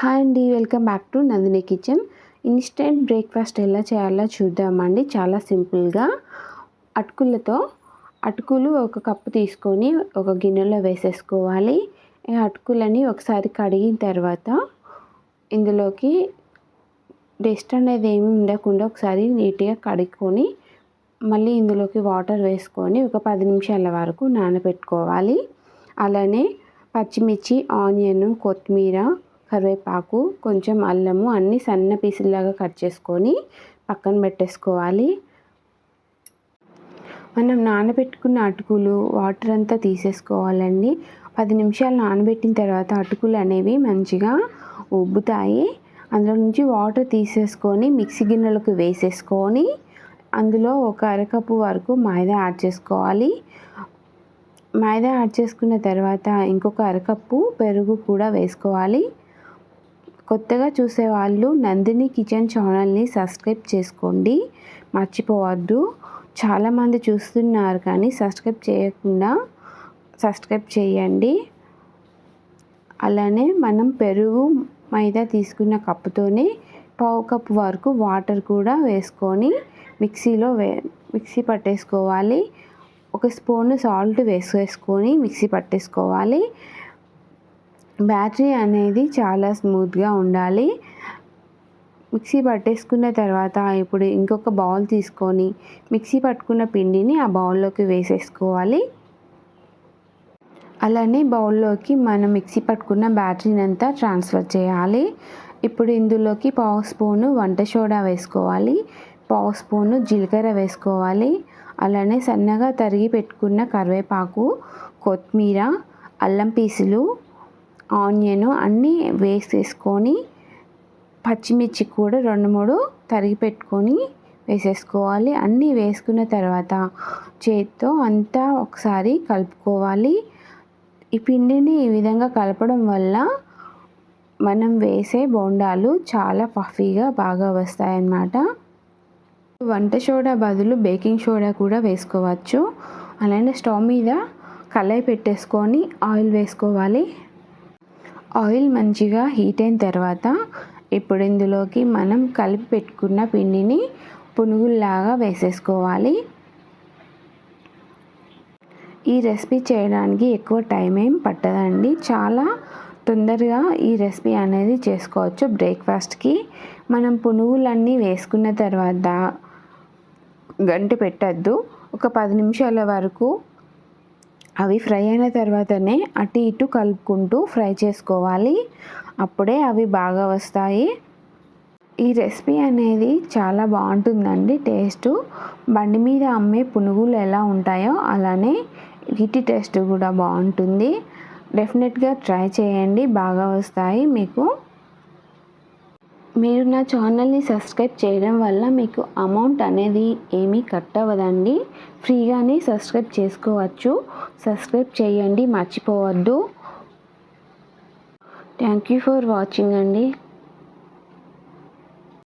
Hi అండి welcome back to Nandini kitchen. Instant breakfast ఎలా చేయాలో చూద్దామండి. చాలా సింపుల్గా. అటుకులతో అటుకులు ఒక కప్పు తీసుకొని ఒక గిన్నెలో వేసేసుకోవాలి. ఈ అటుకులని ఒకసారి కడిగిన తర్వాత ఇందులోకి డస్ట్ అనేది ఏమి ఉండకుండా ఒకసారి నీట్గా కడుక్కొని మళ్ళీ ఇందులోకి వాటర్ వేసుకొని ఒక పది నిమిషాల వరకు నానబెట్టుకోవాలి. అలానే పచ్చిమిర్చి ఆనియన్ కొత్తిమీర కరివేపాకు కొంచెం అల్లము అన్నీ సన్న పీసులాగా కట్ చేసుకొని పక్కన పెట్టేసుకోవాలి. మనం నానబెట్టుకున్న అటుకులు వాటర్ అంతా తీసేసుకోవాలండి. పది నిమిషాలు నానబెట్టిన తర్వాత అటుకులు అనేవి మంచిగా ఉబ్బుతాయి. అందులో నుంచి వాటర్ తీసేసుకొని మిక్సీ గిన్నెలకు వేసేసుకొని అందులో ఒక అరకప్పు వరకు మైదా యాడ్ చేసుకోవాలి. మైదా యాడ్ చేసుకున్న తర్వాత ఇంకొక అరకప్పు పెరుగు కూడా వేసుకోవాలి. కొత్తగా చూసేవాళ్ళు నందిని కిచెన్ ఛానల్ని సబ్స్క్రైబ్ చేసుకోండి. మర్చిపోవద్దు. చాలామంది చూస్తున్నారు కానీ సబ్స్క్రైబ్ చేయకుండా సబ్స్క్రైబ్ చేయండి. అలానే మనం పెరుగు మైదా తీసుకున్న కప్పుతోనే పావు కప్పు వరకు వాటర్ కూడా వేసుకొని మిక్సీలో వే మిక్సీ పట్టేసుకోవాలి. ఒక స్పూన్ సాల్ట్ వేసేసుకొని మిక్సీ పట్టేసుకోవాలి. బ్యాటరీ అనేది చాలా స్మూత్గా ఉండాలి. మిక్సీ పట్టేసుకున్న తర్వాత ఇప్పుడు ఇంకొక బౌల్ తీసుకొని మిక్సీ పట్టుకున్న పిండిని ఆ బౌల్లోకి వేసేసుకోవాలి. అలానే బౌల్లోకి మనం మిక్సీ పట్టుకున్న బ్యాటరీని అంతా ట్రాన్స్ఫర్ చేయాలి. ఇప్పుడు ఇందులోకి పావు స్పూను వంట సోడా వేసుకోవాలి. పావు స్పూను జీలకర్ర వేసుకోవాలి. అలానే సన్నగా తరిగి పెట్టుకున్న కరివేపాకు కొత్తిమీర అల్లం పీసులు ఆనియన్ అన్నీ వేసేసుకొని పచ్చిమిర్చి కూడా రెండు మూడు తరిగి పెట్టుకొని వేసేసుకోవాలి. అన్నీ వేసుకున్న తర్వాత చేతితో అంతా ఒకసారి కలుపుకోవాలి. ఈ పిండిని ఈ విధంగా కలపడం వల్ల మనం వేసే బోండాలు చాలా పఫీగా బాగా వస్తాయన్నమాట. వంట సోడా బదులు బేకింగ్ సోడా కూడా వేసుకోవచ్చు. అలానే స్టవ్ మీద కళాయి పెట్టేసుకొని ఆయిల్ వేసుకోవాలి. ఆయిల్ మంచిగా హీట్ అయిన తర్వాత ఇప్పుడు ఇందులోకి మనం కలిపి పెట్టుకున్న పిండిని పునుగుల్లాగా వేసేసుకోవాలి. ఈ రెసిపీ చేయడానికి ఎక్కువ టైం ఏం పట్టదండి. చాలా తొందరగా ఈ రెసిపీ అనేది చేసుకోవచ్చు బ్రేక్ఫాస్ట్కి. మనం పునుగులన్నీ వేసుకున్న తర్వాత గంట పెట్టద్దు. ఒక పది నిమిషాల వరకు అవి ఫ్రై అయిన తర్వాతనే అటు ఇటు కలుపుకుంటూ ఫ్రై చేసుకోవాలి. అప్పుడే అవి బాగా వస్తాయి. ఈ రెసిపీ అనేది చాలా బాగుంటుందండి టేస్ట్. బండి మీద అమ్మే పునుగులు ఎలా ఉంటాయో అలానే వీటి టేస్ట్ కూడా బాగుంటుంది. డెఫినెట్గా ట్రై చేయండి బాగా వస్తాయి మీకు. మీరు నా ఛానల్ని సబ్స్క్రైబ్ చేయడం వల్ల మీకు అమౌంట్ అనేది ఏమీ కట్ అవ్వదండి. ఫ్రీగానే సబ్స్క్రైబ్ చేసుకోవచ్చు. సబ్స్క్రైబ్ చేయండి మర్చిపోవద్దు. థ్యాంక్ యూ ఫర్ వాచింగ్ అండి.